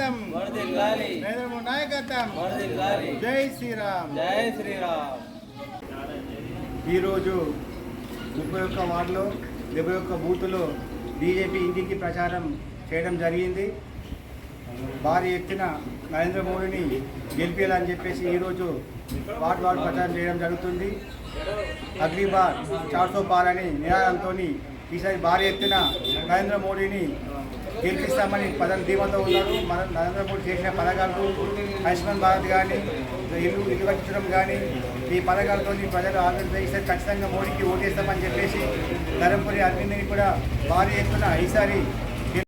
నాయకత్వం. నరేంద్ర మోడీ నాయకత్వం. జై శ్రీరామ్. జై శ్రీరామ్. ఈరోజు ముప్పై ఒక్క వార్డులో డెబ్బై ఒక్క బూతులో బీజేపీ ఇంటింటి ప్రచారం చేయడం జరిగింది. భారీ ఎత్తున నరేంద్ర మోడీని గెలిపించాలని చెప్పేసి ఈరోజు వార్డు వార్డు ప్రచారం చేయడం జరుగుతుంది. అగ్రి బార్ చార్సో బార్ అని నినాదంతో ఈసారి భారీ ఎత్తున నరేంద్ర మోడీని గెలిపిస్తామని పదం ధీమతో ఉన్నారు. మన నరేంద్ర మోడీ చేసిన పథకాలు ఆయుష్మాన్ భారత్ కానీ ఇల్లు ఇల్లు కట్టించడం కానీ ఈ పథకాలతో ప్రజలు ఆంధ్రప్రదేశ్ ఖచ్చితంగా మోడీకి ఓటేస్తామని చెప్పేసి ధర్మపురి అరవింద్ని కూడా భారీ ఎత్తున ఈసారి